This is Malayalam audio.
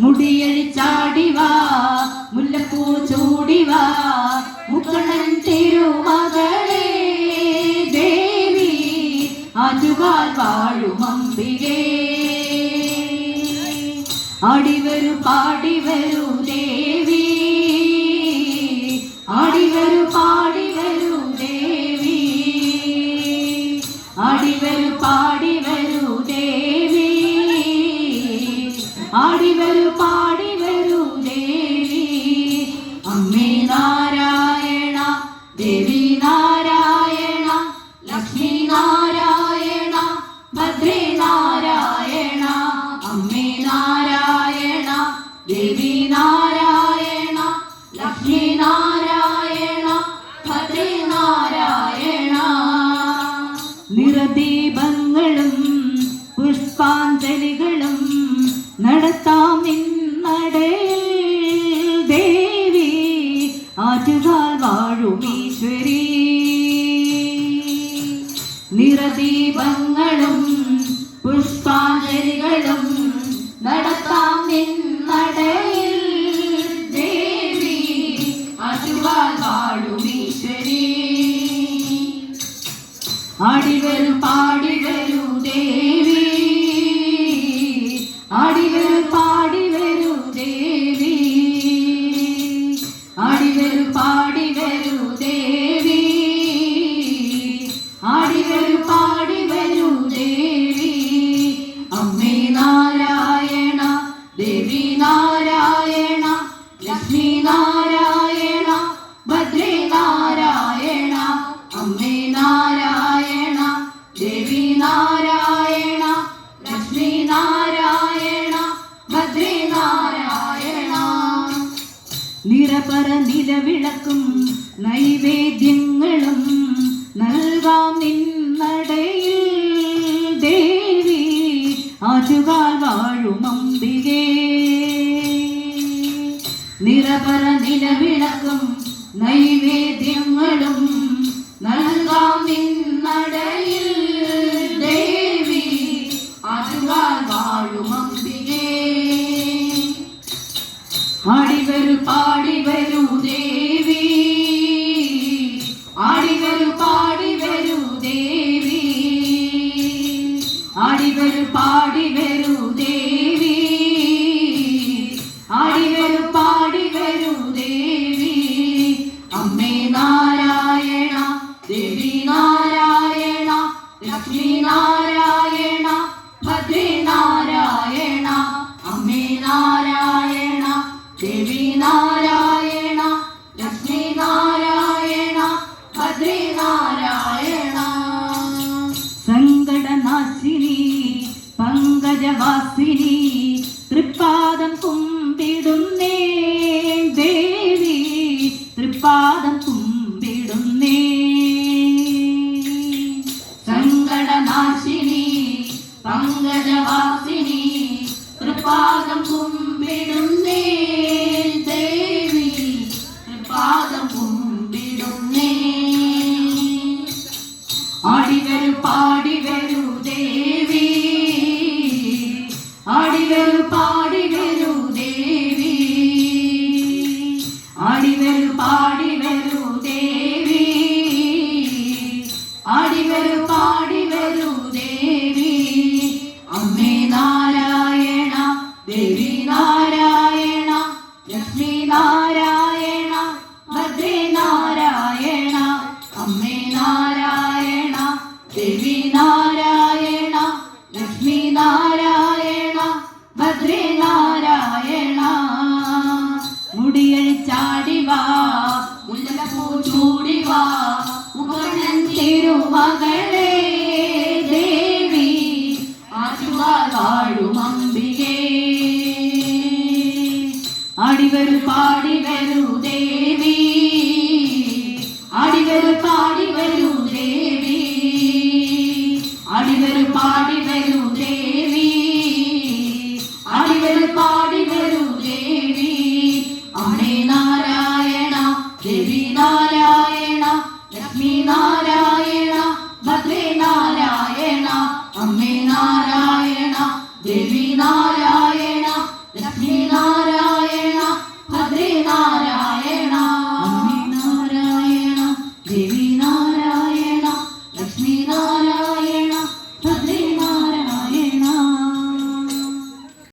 മുടിയഴി ചാടിവാ മുല്ലപ്പൂ ചൂടിവാ മുക്കണ്ണൻ തിരുമകളെ ദേവി ആറ്റുകാൽ വാഴുമമ്പികേ ആടിവരു പാടിവരു പാഞ്ചലികളും നടത്താം നിന്നടയിൽ ദേവി ആറ്റുകാൽ വാഴുകീശ്വരീ പറ നിലവിളക്കും നൈവേദ്യങ്ങളും നൽകാം നിന്നടയിൽ. ദേവി ആറ്റുകാൽ വാഴും അമ്പികേ. നിറപറ നിലവിളക്കും നൈവേദ്യങ്ങളും നൽകാം നിന്നടയിൽ. പാടി വരൂ ദേവി. അമ്മേ നാരായണ ദേവി നാരായണ ലക്ഷ്മി അമ്മേ നാരായണ ദേവി നാരായണ ലക്ഷ്മി നാരായണ ഭദ്രി സങ്കടനാശിനി പങ്കജവാസിനി Nino.